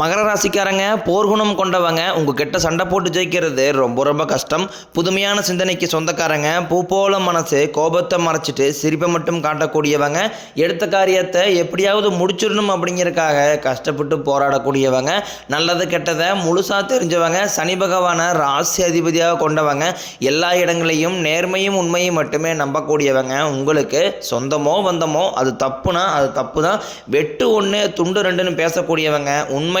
மகர ராசிக்காரங்க போர்க்குணம் கொண்டவங்க உங்ககிட்ட சண்டை போட்டு ஜெயிக்கிறது ரொம்ப ரொம்ப கஷ்டம். புதுமையான சிந்தனைக்கு சொந்தக்காரங்க பூ போல மனசு கோபத்தை மறைச்சிட்டு சிரிப்பை மட்டும் காட்டக்கூடியவங்க எடுத்த காரியத்தை எப்படியாவது முடிச்சிடணும் அப்படிங்கிறதுக்காக கஷ்டப்பட்டு போராடக்கூடியவங்க நல்லது கெட்டதை முழுசாக தெரிஞ்சவங்க சனி பகவானை ராசி அதிபதியாக கொண்டவங்க எல்லா இடங்களையும் நேர்மையும் உண்மையும் மட்டுமே நம்பக்கூடியவங்க. உங்களுக்கு சொந்தமோ வந்தமோ அது தப்புனா அது தப்பு தான் வெட்டு ஒன்று துண்டு ரெண்டுன்னு பேசக்கூடியவங்க உண்மை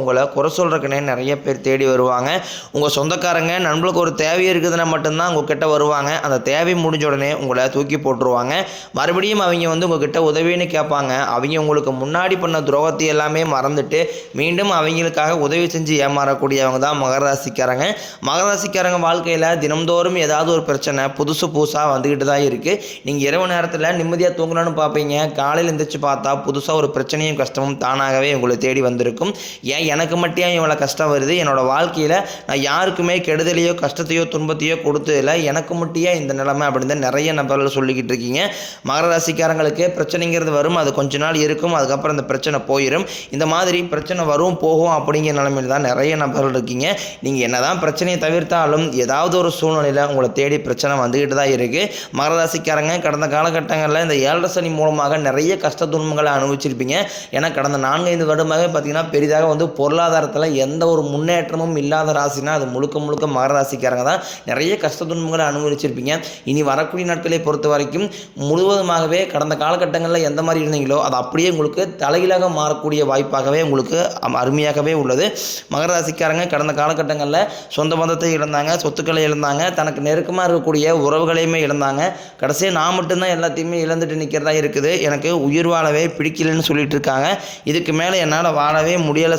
உங்களை குறை சொல்கிறக்குனே நிறைய பேர் தேடி வருவாங்க. உங்கள் சொந்தக்காரங்க நண்பளுக்கு ஒரு தேவை இருக்குதுன்னா மட்டும்தான் உங்ககிட்ட வருவாங்க. அந்த தேவை முடிஞ்ச உடனே உங்களை தூக்கி போட்டுருவாங்க. மறுபடியும் அவங்க வந்து உங்ககிட்ட உதவின்னு கேட்பாங்க. அவங்க உங்களுக்கு முன்னாடி பண்ண துரோகத்தை எல்லாமே மறந்துட்டு மீண்டும் அவங்களுக்காக உதவி செஞ்சு ஏமாறக்கூடியவங்க தான் மகராசிக்காரங்க ராசிக்காரங்க. ராசிக்காரங்க வாழ்க்கையில் தினம்தோறும் ஏதாவது ஒரு பிரச்சனை புதுசு புதுசாக வந்துக்கிட்டு தான் இருக்குது நீங்கள் இரவு நேரத்தில் நிம்மதியாக தூங்கலான்னு பார்ப்பீங்க காலையில் எழுந்திரிச்சு பார்த்தா புதுசாக ஒரு பிரச்சனையும் கஷ்டமும் தானாகவே உங்களை தேடி வந்திருக்கும். ஏன் எனக்கு மட்டும் இவ்வளோ கஷ்டம் வருது? என்னோடய வாழ்க்கையில் நான் யாருக்குமே கெடுதலையோ கஷ்டத்தையோ துன்பத்தையோ கொடுத்ததில்ல. எனக்கு மட்டும் இந்த நிலைமை அப்படின்னு தான் நிறைய நபர்கள் சொல்லிக்கிட்டு இருக்கீங்க. மகர ராசிக்காரங்களுக்கு பிரச்சனைங்கிறது வரும். அது கொஞ்ச நாள் இருக்கும். அதுக்கப்புறம் இந்த பிரச்சனை போயிடும் இந்த மாதிரி பிரச்சனை வரும் போகும் அப்படிங்கிற நிலைமையில் தான் நிறைய நபர்கள் இருக்கீங்க. நீங்கள் என்னதான் பிரச்சனையை தவிர்த்தாலும் ஏதாவது ஒரு சூழ்நிலையில் உங்களை தேடி பிரச்சனை வந்துக்கிட்டு தான் இருக்குது மகர ராசிக்காரங்க கடந்த காலகட்டங்களில் இந்த ஏழரை சனி மூலமாக நிறைய கஷ்ட துன்பங்களை அனுபவிச்சிருப்பீங்க. ஏன்னா கடந்த நான்கு ஐந்து வருடமாகவே பார்த்தீங்கன்னா பெரிதாக வந்து பொருளாதாரத்தில் எந்த ஒரு முன்னேற்றமும் இல்லாத ராசினா அது முழுக்க முழுக்க மகர ராசிக்காரங்க தான். நிறைய கஷ்ட துன்பங்களை அனுபவிச்சிருப்பீங்க. இனி வரக்கூடிய நாட்களை பொறுத்த வரைக்கும் முழுவதுமாகவே கடந்த காலகட்டங்களில் எந்த மாதிரி இருந்தீங்களோ அது அப்படியே உங்களுக்கு தலைகீழாக மாறக்கூடிய வாய்ப்பாகவே உங்களுக்கு அருமையாகவே உள்ளது. மகர ராசிக்காரங்க கடந்த காலகட்டங்களில் சொந்த பந்தத்தை இழந்தாங்க சொத்துக்களை இழந்தாங்க தனக்கு நெருக்கமாக இருக்கக்கூடிய உறவுகளையுமே இழந்தாங்க. கடைசியாக நான் மட்டும்தான் எல்லாத்தையுமே இழந்துட்டு நிற்கிறதா இருக்குது. எனக்கு உயிர் வாழவே பிடிக்கலன்னு சொல்லிட்டு இருக்காங்க. இதுக்கு மேலே என்னால் வாழவே முடியலை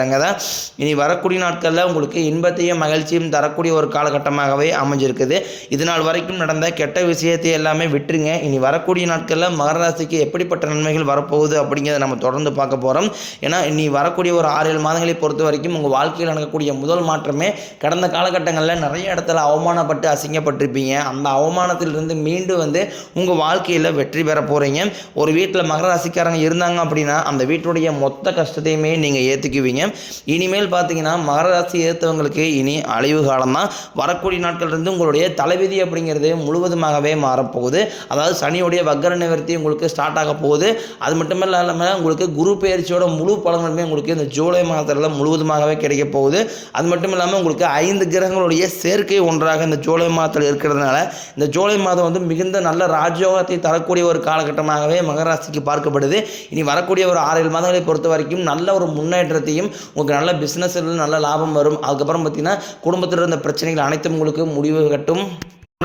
இருக்காருங்க தான். இனி வரக்கூடிய நாட்களில் உங்களுக்கு இன்பத்தையும் மகிழ்ச்சியும் தரக்கூடிய ஒரு காலகட்டமாகவே அமைஞ்சிருக்குது. இதனால் வரைக்கும் நடந்த கெட்ட விஷயத்தை எல்லாமே விட்டுருங்க. இனி வரக்கூடிய நாட்களில் மகர ராசிக்கு எப்படிப்பட்ட நன்மைகள் வரப்போகுது அப்படிங்கிறத நம்ம தொடர்ந்து பார்க்க போகிறோம் ஏன்னா இனி வரக்கூடிய ஒரு ஆறு ஏழு மாதங்களை பொறுத்த வரைக்கும் உங்கள் வாழ்க்கையில் நடக்கக்கூடிய முதல் மாற்றமே கடந்த காலகட்டங்களில் நிறைய இடத்துல அவமானப்பட்டு அசிங்கப்பட்டிருப்பீங்க. அந்த அவமானத்திலிருந்து மீண்டும் வந்து உங்கள் வாழ்க்கையில் வெற்றி பெற போகிறீங்க ஒரு வீட்டில் மகர ராசிக்காரங்க இருந்தாங்க அப்படின்னா அந்த வீட்டுடைய மொத்த கஷ்டத்தையுமே நீங்கள் ஏற்றுக்குவீங்க இனிமேல் பார்த்தீங்கன்னா மகர ராசி ஏற்றவங்களுக்கு இனி அழிவு காலம் தான் வரக்கூடிய நாட்கள் இருந்து உங்களுடைய தலைவிதி அப்படிங்கிறது முழுவதுமாகவே மாறப்போகுது. அதாவது சனியுடைய வக்கர நிவர்த்தி உங்களுக்கு ஸ்டார்ட் ஆக போகுது. அது மட்டும் இல்லாமல் உங்களுக்கு குரு பயிற்சியோட முழு பலன்களுமே உங்களுக்கு இந்த ஜூலை மாதத்தில் முழுவதுமாகவே கிடைக்க போகுது. அது மட்டும் இல்லாமல் உங்களுக்கு ஐந்து கிரகங்களுடைய சேர்க்கை ஒன்றாக இந்த ஜூலை மாதத்தில் இருக்கிறதுனால இந்த ஜூலை மாதம் வந்து மிகுந்த நல்ல ராஜயோகத்தை தரக்கூடிய ஒரு காலகட்டமாகவே மகராசிக்கு பார்க்கப்படுது. இனி வரக்கூடிய ஒரு ஆறு ஏழு மாதங்களை பொறுத்த வரைக்கும் நல்ல ஒரு முன்னேற்றத்தையும் உங்களுக்கு நல்ல பிஸ்னஸில் நல்ல லாபம் வரும். அதுக்கப்புறம் பார்த்தீங்கன்னா குடும்பத்தில் இருந்த பிரச்சனைகள் அனைத்தும் உங்களுக்கு முடிவு கட்டும்.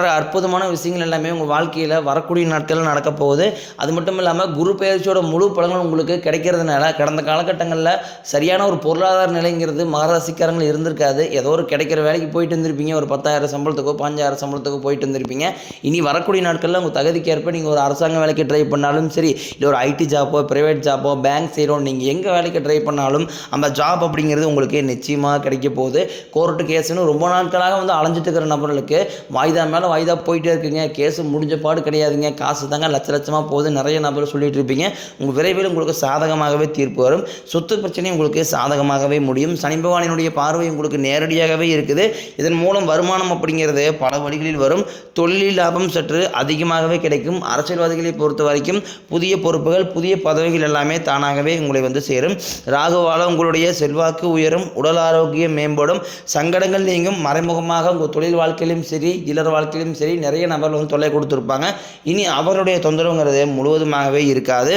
அற்புதமான விஷயங்கள் எல்லாமே உங்கள் வாழ்க்கையில் வரக்கூடிய நாட்களில் நடக்க போகுது. அது மட்டும் இல்லாமல் குரு பயிற்சியோட முழு பலன்கள் உங்களுக்கு கிடைக்கிறதுனால கடந்த காலகட்டங்களில் சரியான ஒரு பொருளாதார நிலைங்கிறது மகராசிக்காரங்கள் இருந்திருக்காது. ஏதோ ஒரு கிடைக்கிற வேலைக்கு போயிட்டு இருந்திருப்பீங்க. ஒரு பத்தாயிரம் சம்பளத்துக்கோ பாஞ்சாயிரம் சம்பளத்துக்கோ போயிட்டு இருந்திருப்பீங்க. இனி வரக்கூடிய நாட்களில் உங்கள் தகுதிக்கேற்ப நீங்கள் ஒரு அரசாங்க வேலைக்கு ட்ரை பண்ணாலும் சரி இல்லை ஒரு ஐடி ஜாப்போ ப்ரைவேட் ஜாப்போ பேங்க் செய்கிறோம் நீங்கள் எங்கே வேலைக்கு ட்ரை பண்ணாலும் அந்த ஜாப் அப்படிங்கிறது உங்களுக்கு நிச்சயமாக கிடைக்க போகுது. கோர்ட்டு கேஸ்னு ரொம்ப நாட்களாக வந்து அலைஞ்சிட்டு இருக்கிற நபர்களுக்கு வாய்தா மேலே நாளும் வாய்தா போயிட்டே இருக்குங்க. கேஸ் முடிஞ்ச பாடு கிடையாதுங்க. காசு தாங்க லட்ச லட்சமாக போகுது. நிறைய நபர் சொல்லிட்டு இருப்பீங்க. உங்கள் விரைவில் உங்களுக்கு சாதகமாகவே தீர்ப்பு வரும். சொத்து பிரச்சனை உங்களுக்கு சாதகமாகவே முடியும். சனி பகவானினுடைய பார்வை உங்களுக்கு நேரடியாகவே இருக்குது. இதன் மூலம் வருமானம் அப்படிங்கிறது பல வழிகளில் வரும். தொழில் லாபம் சற்று அதிகமாகவே கிடைக்கும். அரசியல்வாதிகளை பொறுத்த வரைக்கும் புதிய பொறுப்புகள் புதிய பதவிகள் எல்லாமே தானாகவே உங்களை வந்து சேரும். ராகுவால உங்களுடைய செல்வாக்கு உயரும். உடல் ஆரோக்கியம் மேம்படும். சங்கடங்கள் நீங்கும். மறைமுகமாக உங்கள் தொழில் வாழ்க்கையிலும் சரி இல்லற வாழ்க்கையிலும் சரி நிறைய நபர்கள் வந்து தொல்லை கொடுத்துருப்பாங்க. இனி அவருடைய தொந்தரவுங்கிறது முழுவதுமாகவே இருக்காது.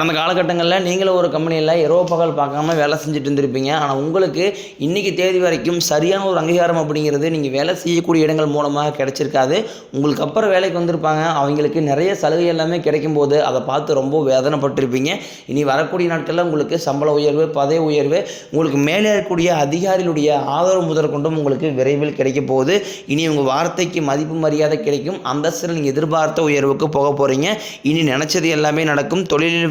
அந்த காலகட்டங்களில் நீங்களும் ஒரு கம்பெனியில் இரவு பகல் பார்க்காம வேலை செஞ்சுட்டு இருந்திருப்பீங்க. ஆனால் உங்களுக்கு இன்றைக்கி தேதி வரைக்கும் சரியான ஒரு அங்கீகாரம் அப்படிங்கிறது நீங்கள் வேலை செய்யக்கூடிய இடங்கள் மூலமாக கிடைச்சிருக்காது. உங்களுக்கு அப்புறம் வேலைக்கு வந்திருப்பாங்க. அவங்களுக்கு நிறைய சலுகை எல்லாமே கிடைக்கும் போது அதை பார்த்து ரொம்ப வேதனைப்பட்டிருப்பீங்க. இனி வரக்கூடிய நாட்களில் உங்களுக்கு சம்பள உயர்வு பதவி உயர்வு உங்களுக்கு மேலே இருக்கக்கூடிய அதிகாரிகளுடைய ஆதரவு முதற்கொண்டும் உங்களுக்கு விரைவில் கிடைக்க போகுது. இனி உங்கள் வார்த்தைக்கு மதிப்பு மரியாதை கிடைக்கும். அந்தஸ்தில் நீங்கள் எதிர்பார்த்த உயர்வுக்கு போக போகிறீங்க இனி நினச்சது எல்லாமே நடக்கும். தொழிலில்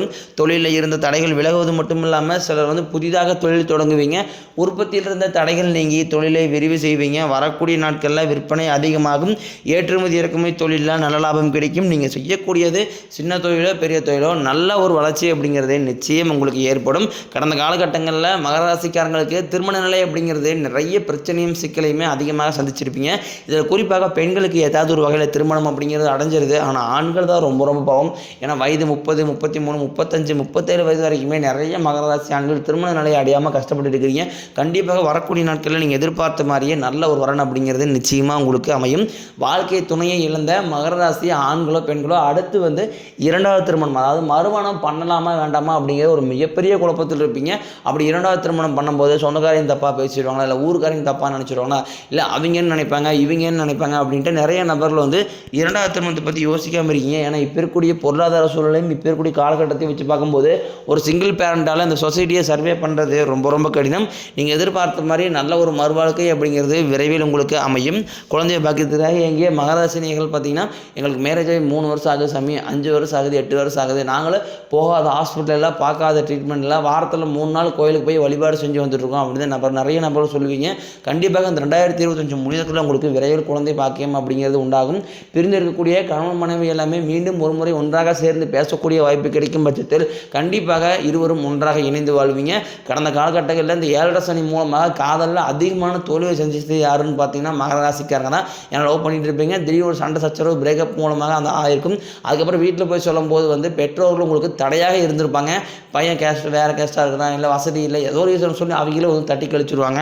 தொழிலில் இருந்த தடைகள் விலகுவது மட்டும் இல்லாமல் சிலர் வந்து புதிதாக தொழில் தொடங்குவீங்க. உற்பத்தியில் இருந்த தடைகள் நீங்கி தொழிலை விரிவு செய்வீங்க. வரக்கூடிய நாட்களில் விற்பனை அதிகமாகும். ஏற்றுமதி இறக்குமதி தொழிலில் நல்ல லாபம் கிடைக்கும். நீங்கள் செய்யக்கூடியது சின்ன தொழிலோ பெரிய தொழிலோ நல்ல ஒரு வளர்ச்சி அப்படிங்கிறது நிச்சயம் உங்களுக்கு ஏற்படும். கடந்த காலகட்டங்களில் மகர ராசிக்காரங்களுக்கு திருமண நிலை அப்படிங்கிறது நிறைய பிரச்சனையும் சிக்கலையுமே அதிகமாக சந்திச்சிருப்பீங்க. இதில் குறிப்பாக பெண்களுக்கு ஏதாவது ஒரு வகையில் திருமணம் அப்படிங்கிறது அடைஞ்சிருது. ஆனால் ஆண்கள் தான் ரொம்ப ரொம்ப பாவம். ஏன்னா வயது முப்பது முப்பத்தி மூணு முப்பத்தஞ்சு முப்பத்தேழு வயது வரைக்குமே நிறைய மகர ராசி ஆண்கள் திருமண நிலையை அடையாமல் கஷ்டப்பட்டு இருக்கிறீங்க. கண்டிப்பாக வரக்கூடிய நாட்களில் நீங்கள் எதிர்பார்த்த மாதிரியே நல்ல ஒரு வரன் அப்படிங்கிறது நிச்சயமாக உங்களுக்கு அமையும். வாழ்க்கை துணையை இழந்த மகர ராசி ஆண்களோ பெண்களோ அடுத்து வந்து இரண்டாவது திருமணம் அதாவது மறுமணம் பண்ணலாமா வேண்டாமா அப்படிங்கிற ஒரு மிகப்பெரிய குழப்பத்தில் இருப்பீங்க. அப்படி இரண்டாவது திருமணம் பண்ணும்போது சொந்தக்காரையும் தப்பாக பேசிடுவாங்களா இல்லை ஊருக்காரையும் தப்பாக நினச்சிடுவாங்களா இல்லை அவங்கன்னு நினைப்பாங்க இவங்கன்னு நினைப்பாங்க அப்படின்ட்டு நிறைய நபர்கள் வந்து இரண்டாவது திருமணத்தை பற்றி யோசிக்காமல் இருக்கீங்க. ஏன்னா இப்போ இருக்கக்கூடிய பொருளாதார சூழலையும் இப்போ இருக்கக்கூடிய காலகட்டத்தையும் வச்சு பார்க்கும்போது ஒரு சிங்கிள் பேரண்டால் இந்த சொசைட்டியை சர்வே பண்ணுறது ரொம்ப ரொம்ப கடினம். நீங்கள் எதிர்பார்த்த மாதிரி நல்ல ஒரு மறுவாழ்க்கை அப்படிங்கிறது விரைவில் உங்களுக்கு அமையும். குழந்தைய பாக்கியத்துக்காக எங்கேயே மகராசினியர்கள் பார்த்தீங்கன்னா எங்களுக்கு மேரேஜ் ஆகி மூணு வருஷம் ஆகுது சாமி அஞ்சு வருஷம் ஆகுது எட்டு வருஷம் ஆகுது. நாங்களும் போகாத ஹாஸ்பிட்டலெல்லாம் பார்க்காத ட்ரீட்மெண்ட்லாம் வாரத்தில் மூணு நாள் கோயிலுக்கு போய் வழிபாடு செஞ்சு வந்துட்டுருக்கோம் அப்படின்னு நபர் நிறைய நபர் சொல்லுவீங்க. கண்டிப்பாக இந்த ரெண்டாயிரத்தி இருபத்தஞ்சு முடிவுக்குள்ள உங்களுக்கு விரைவில் குழந்தை பாக்கியம் அப்படிங்கிறது உண்டாகும். பிரிந்து இருக்கக்கூடிய கணவன் மனைவி எல்லாமே மீண்டும் ஒரு முறை ஒன்றாக சேர்ந்து பேசக்கூடிய வாய்ப்பு கிடைக்கும். பட்சத்தில் கண்டிப்பாக இருவரும் ஒன்றாக இணைந்து வாழ்வீங்க. கடந்த காலகட்டங்களில் இந்த ஏழரை சனி மூலமாக காதலில் அதிகமான தோல்வியை செஞ்சது யாருன்னு பார்த்தீங்கன்னா மகர ராசிக்காரங்க தான். ஏன்னா லவ் பண்ணிட்டு இருப்பீங்க. திடீர்னு ஒரு சண்டை சச்சரவு பிரேக்கப் மூலமாக அந்த ஆயிருக்கும். அதுக்கப்புறம் வீட்டில் போய் சொல்லும்போது வந்து பெற்றோர்கள் உங்களுக்கு தடையாக இருந்திருப்பாங்க. பையன் கேஸ்ட் வேறு கேஸ்ட்டாக இருக்கிறான். இல்லை வசதி இல்லை. ஏதோ ஒரு ரீசன் சொல்லி அவங்களே வந்து தட்டி கழிச்சிருவாங்க.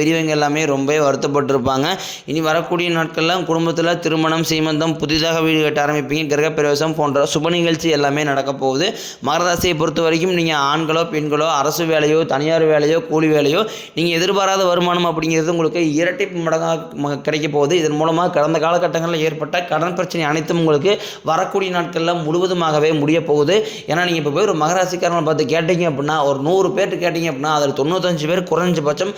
பெரியவங்க எல்லாமே ரொம்ப வருத்தப்பட்டிருப்பாங்க. இனி வரக்கூடிய நாட்களில் குடும்பத்தில் திருமணம் சீமந்தம் புதிதாக வீடு கட்ட ஆரம்பிப்பீங்க. கிரகப்பிரவேசம் போன்ற சுப நிகழ்ச்சி எல்லாமே நடக்க போகுது. மகராசியை பொறுத்த வரைக்கும் நீங்கள் ஆண்களோ பெண்களோ அரசு வேலையோ தனியார் வேலையோ கூலி வேலையோ நீங்கள் எதிர்பாராத வருமானம் அப்படிங்கிறது உங்களுக்கு இரட்டிப்பு மடங்காக ம- கிடைக்க போகுது. இதன் மூலமாக கடந்த காலகட்டங்களில் ஏற்பட்ட கடன் பிரச்சனை அனைத்தும் உங்களுக்கு வரக்கூடிய நாட்களில் முழுவதுமாகவே முடிய போகுது. ஏன்னா நீங்கள் இப்போ போய் ஒரு மகராசிக்காரங்களை பார்த்து கேட்டீங்க அப்படின்னா ஒரு நூறு பேர்ட்டு கேட்டீங்க அப்படின்னா அதில் தொண்ணூத்தஞ்சு பேர் குறைஞ்சபட்சம்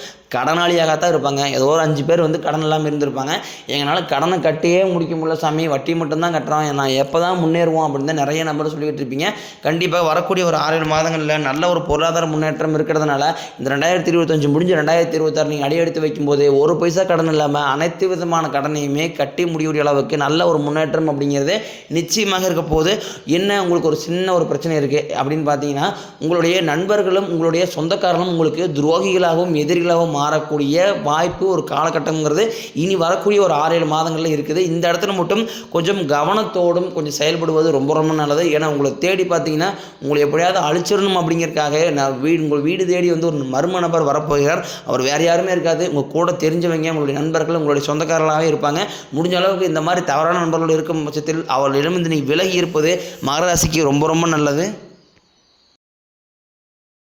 கடனாளியாகத்தான் இருப்பாங்க. ஏதோ ஒரு அஞ்சு பேர் வந்து கடன் இல்லாமல் இருந்திருப்பாங்க. எங்களால் கடனை கட்டியே முடிக்க முடியல சாமி. வட்டி மட்டும்தான் கட்டுறோம் நான் எப்போ தான் முன்னேறுவோம் அப்படின்னு தான் நிறைய நம்பர் சொல்லிக்கிட்டு இருப்பீங்க கண்டிப்பாக வரக்கூடிய ஒரு ஆறு ஏழு மாதங்களில் நல்ல ஒரு பொருளாதார முன்னேற்றம் இருக்கிறதுனால இந்த ரெண்டாயிரத்தி இருபத்தஞ்சு முடிஞ்சு ரெண்டாயிரத்தி இருபத்தாறு நீங்கள் அடி எடுத்து வைக்கும்போது ஒரு பைசா கடன் இல்லாமல் அனைத்து விதமான கடனையுமே கட்டி முடியக்கூடிய அளவுக்கு நல்ல ஒரு முன்னேற்றம் அப்படிங்கிறது நிச்சயமாக இருக்க போது என்ன உங்களுக்கு ஒரு சின்ன ஒரு பிரச்சனை இருக்குது அப்படின்னு பார்த்தீங்கன்னா உங்களுடைய நண்பர்களும் உங்களுடைய சொந்தக்காரர்களும் உங்களுக்கு துரோகிகளாகவும் எதிரிகளாகவும் மாறக்கூடிய வரக்கூடிய வாய்ப்பு ஒரு காலகட்டங்கிறது இனி வரக்கூடிய ஒரு ஆறு ஏழு மாதங்களில் இருக்குது. இந்த இடத்துல மட்டும் கொஞ்சம் கவனத்தோடும் கொஞ்சம் செயல்படுவது ரொம்ப ரொம்ப நல்லது. ஏன்னா உங்களை தேடி பார்த்தீங்கன்னா உங்களை எப்படியாவது அழிச்சிடணும் அப்படிங்கிறக்காக நான் வீடு உங்கள் வீடு தேடி வந்து ஒரு மர்ம நபர் வரப்போகிறார். அவர் வேறு யாருமே இருக்காது. உங்கள் கூட தெரிஞ்சவங்க உங்களுடைய நண்பர்கள் உங்களுடைய சொந்தக்காரர்களாகவே இருப்பாங்க. முடிஞ்ச அளவுக்கு இந்த மாதிரி தவறான நண்பர்கள் இருக்கும் பட்சத்தில் அவர்களிடமிருந்து நீ விலகி இருப்பது மகராசிக்கு ரொம்ப ரொம்ப நல்லது.